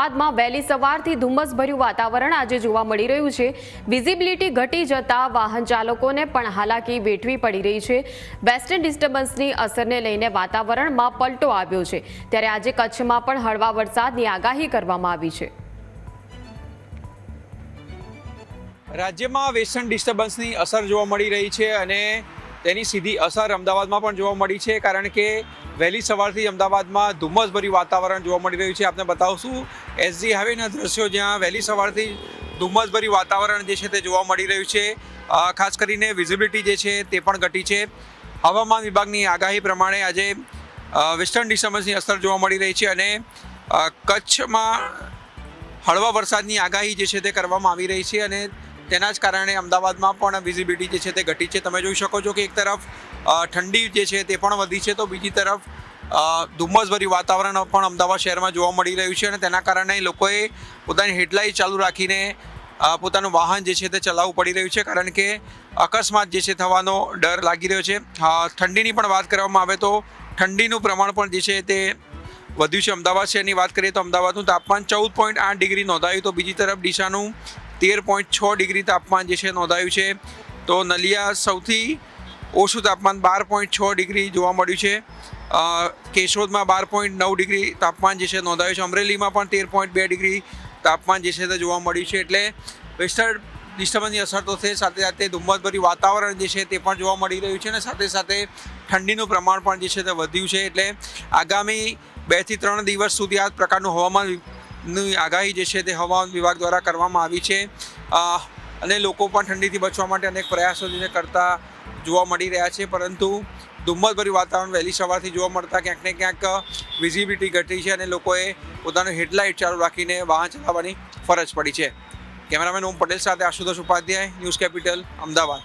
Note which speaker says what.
Speaker 1: અમદાવાદમાં વહેલી સવારથી ધુમ્મસભર્યું વાતાવરણ આજે જોવા મળી રહ્યું છે. વિઝિબિલિટી ઘટી જતા વાહન ચાલકોને પણ હાલાકી વેઠવી પડી રહી છે. વેસ્ટર્ન ડિસ્ટર્બન્સની અસરને લઈને વાતાવરણમાં પલટો આવ્યો છે. ત્યારે આજે કચ્છમાં પણ હળવા વરસાદની આગાહી કરવામાં આવી છે.
Speaker 2: રાજ્યમાં વેસ્ટર્ન ડિસ્ટર્બન્સની અસર જોવા મળી રહી છે અને તેની સીધી અસર અમદાવાદમાં પણ જોવા મળી છે, કારણ કે વહેલી સવારથી અમદાવાદમાં ધુમ્મસભર્યું વાતાવરણ જોવા મળી રહ્યું છે. આપને બતાવશું, એસજી હાઈવેના દ્રશ્યો જ્યાં વહેલી સવારથી ધુમ્મસભર્યું વાતાવરણ જે છે તે જોવા મળી રહ્યું છે. ખાસ કરીને વિઝિબિલિટી જે છે તે પણ ઘટી છે. હવામાન વિભાગની આગાહી પ્રમાણે આજે વેસ્ટર્ન ડિસ્ટર્બન્સની અસર જોવા મળી રહી છે અને કચ્છમાં હળવા વરસાદની આગાહી જે છે તે કરવામાં આવી રહી છે અને તેના જ કારણે અમદાવાદમાં પણ વિઝિબિલિટી જે છે તે ઘટી છે. તમે જોઈ શકો છો કે એક તરફ ઠંડી જે છે તે પણ વધી છે તો બીજી તરફ ધુમ્મસભરી વાતાવરણ પણ અમદાવાદ શહેરમાં જોવા મળી રહ્યું છે અને તેના કારણે લોકોએ પોતાની હેડલાઇટ ચાલુ રાખીને પોતાનું વાહન જે છે તે ચલાવવું પડી રહ્યું છે. કારણ કે અકસ્માત જે છે થવાનો ડર લાગી રહ્યો છે. ઠંડીની પણ વાત કરવામાં આવે તો ઠંડીનું પ્રમાણ પણ જે છે તે વધ્યું છે. અમદાવાદ શહેરની વાત કરીએ તો અમદાવાદનું તાપમાન ચૌદ પોઈન્ટ આઠ ડિગ્રી નોંધાયું તો બીજી તરફ ડીસાનું તેર પોઈન્ટ છ ડિગ્રી તાપમાન જે છે નોંધાયું છે. તો નલિયા સૌથી ઓછું તાપમાન બાર પોઈન્ટ છ ડિગ્રી જોવા મળ્યું છે. કેશોદમાં બાર પોઈન્ટ નવ ડિગ્રી તાપમાન જે છે નોંધાયું છે. અમરેલીમાં પણ તેર પોઈન્ટ બે ડિગ્રી તાપમાન જે છે તે જોવા મળ્યું છે. એટલે વેસ્ટર્ન ડિસ્ટર્બન્સની અસર તો છે. સાથે સાથે ધુમ્મસભર્યું વાતાવરણ જે છે તે પણ જોવા મળી રહ્યું છે અને સાથે સાથે ઠંડીનું પ્રમાણ પણ જે છે તે વધ્યું છે. એટલે આગામી બેથી ત્રણ દિવસ સુધી આ પ્રકારનું હવામાન ની આગાહી જે છે તે હવામાન વિભાગ દ્વારા કરવામાં આવી છે. અને લોકો પણ ઠંડીથી બચવા માટે અનેક પ્રયાસો જે કરતા જોવા મળી રહ્યા છે, પરંતુ ધુમ્મસભર્યું વાતાવરણ વહેલી સવારથી જોવા મળતા ક્યાંક ને ક્યાંક વિઝિબિલિટી ઘટી છે અને લોકોએ પોતાનું હેડલાઇટ ચાલુ રાખીને વાહન ચલાવવાની ફરજ પડી છે. કેમેરામેન ઓમ પટેલ સાથે આશુતોષ ઉપાધ્યાય, ન્યૂઝ કેપિટલ, અમદાવાદ.